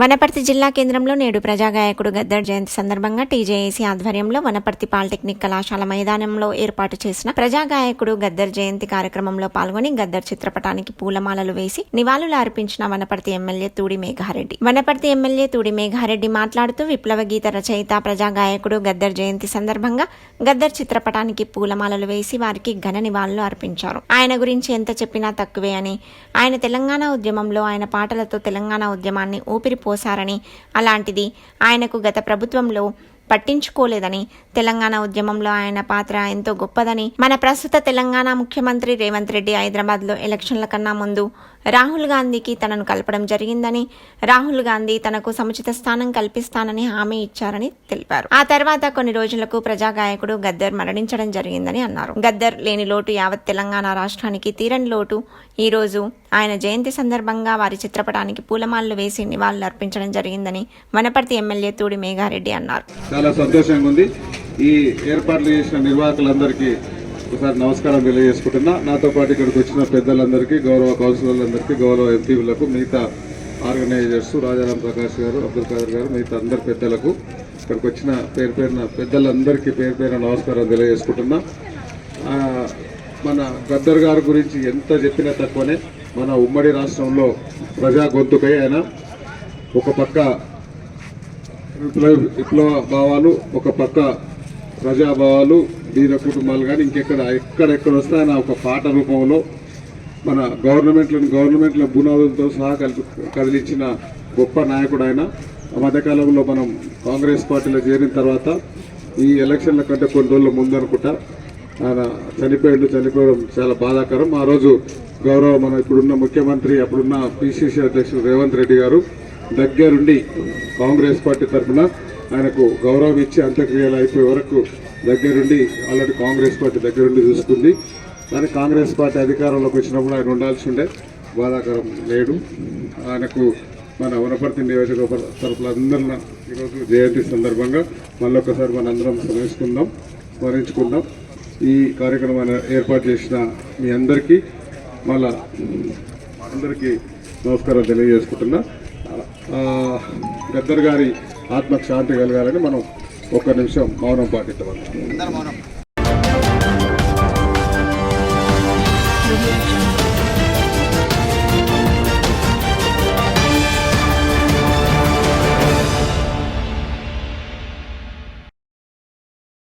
వనపర్తి జిల్లా కేంద్రంలో నేడు ప్రజాగాయకుడు గద్దర్ జయంతి సందర్భంగా టీజేఏసీ ఆధ్వర్యంలో వనపర్తి పాలిటెక్నిక్ కళాశాల మైదానంలో ఏర్పాటు చేసిన ప్రజాగాయకుడు గద్దర్ జయంతి కార్యక్రమంలో పాల్గొని గద్దర్ చిత్రపటానికి పూలమాలలు వేసి నివాళులు అర్పించిన వనపర్తి ఎమ్మెల్యే తూడి మేఘారెడ్డి. వనపర్తి ఎమ్మెల్యే తూడి మేఘారెడ్డి మాట్లాడుతూ విప్లవ గీత రచయిత ప్రజాగాయకుడు గద్దర్ జయంతి సందర్భంగా గద్దర్ చిత్రపటానికి పూలమాలలు వేసి వారికి ఘన నివాళులు అర్పించారు. ఆయన గురించి ఎంత చెప్పినా తక్కువే అని. ఆయన తెలంగాణ ఉద్యమంలో ఆయన పాటలతో తెలంగాణ ఉద్యమాన్ని ఊపిరి పోశారని అలాంటిది ఆయనకు గత ప్రభుత్వంలో పట్టించుకోలేదని తెలంగాణ ఉద్యమంలో ఆయన పాత్ర ఎంతో గొప్పదని మన ప్రస్తుత తెలంగాణ ముఖ్యమంత్రి రేవంత్ రెడ్డి హైదరాబాద్లో ఎలక్షన్ల కన్నా ముందు రాహుల్ గాంధీకి తనను కలపడం జరిగిందని రాహుల్ గాంధీ తనకు సముచిత స్థానం కల్పిస్తానని హామీ ఇచ్చారని తెలిపారు. ఆ తర్వాత కొన్ని రోజులకు ప్రజాగాయకుడు గద్దర్ మరణించడం జరిగిందని అన్నారు. గద్దర్ లేని లోటు యావత్ తెలంగాణ రాష్ట్రానికి తీరని లోటు. ఈ రోజు ఆయన జయంతి సందర్భంగా వారి చిత్రపటానికి పూలమాలలు వేసి నివాళులు అర్పించడం జరిగిందని వనపర్తి ఎమ్మెల్యే తూడి మేఘారెడ్డి అన్నారు. చాలా సంతోషంగా ఉంది. ఈ ఏర్పాట్లు చేసిన నిర్వాహకులందరికీ ఒకసారి నమస్కారం తెలియజేసుకుంటున్నా. నాతో పాటు ఇక్కడికి వచ్చిన పెద్దలందరికీ గౌరవ కౌన్సిలర్లందరికీ గౌరవ ఎంపీలకు మిగతా ఆర్గనైజర్స్ రాజారాం ప్రకాష్ గారు అబ్దుల్ ఖాదర్ గారు మిగతా అందరి పెద్దలకు ఇక్కడికి వచ్చిన పేరు పేరున పెద్దలందరికీ పేరు పేరున నమస్కారం తెలియజేసుకుంటున్నా. మన గద్దర్ గారి గురించి ఎంత చెప్పినా తక్కువనే. మన ఉమ్మడి రాష్ట్రంలో ప్రజా గొంతుకై ఆయన ఒక పక్క విప్లవ విప్లవ భావాలు ఒక పక్క ప్రజాభావాలు వీర కుటుంబాలు కానీ ఇంకెక్కడ ఎక్కడెక్కడ వస్తే ఆయన ఒక పాట రూపంలో మన గవర్నమెంట్లను గవర్నమెంట్ల బునాదులతో సహా కదిలించిన గొప్ప నాయకుడు ఆయన. ఆ మధ్యకాలంలో మనం కాంగ్రెస్ పార్టీలో చేరిన తర్వాత ఈ ఎలక్షన్ల కంటే కొన్ని రోజుల ముందనుకుంటా ఆయన చనిపోయాడు చనిపోవడం చాలా బాధాకరం. ఆ రోజు గౌరవ మన ఇప్పుడున్న ముఖ్యమంత్రి అప్పుడున్న పిసిసి అధ్యక్షుడు రేవంత్ రెడ్డి గారు దగ్గరుండి కాంగ్రెస్ పార్టీ తరఫున ఆయనకు గౌరవం ఇచ్చి అంత్యక్రియలు అయిపోయే వరకు దగ్గరుండి ఆల్రెడీ కాంగ్రెస్ పార్టీ దగ్గరుండి చూసుకుంది. కానీ కాంగ్రెస్ పార్టీ అధికారంలోకి వచ్చినప్పుడు ఆయన ఉండాల్సి ఉండే బాధాకరం లేడు ఆయనకు మన వనపర్తి నియోజకవర్గ తరఫున అందరిన ఈరోజు జయంతి సందర్భంగా మళ్ళొకసారి మన అందరం స్మరించుకుందాం స్మరించుకుందాం. ఈ కార్యక్రమాన్ని ఏర్పాటు చేసిన మీ అందరికీ మళ్ళా అందరికీ నమస్కారం తెలియజేసుకుంటున్నా. ఆ, గద్దర్ గారి ఆత్మకు శాంతి కలగాలని మనం ఒక్క నిమిషం మౌనం పాటిద్దాం.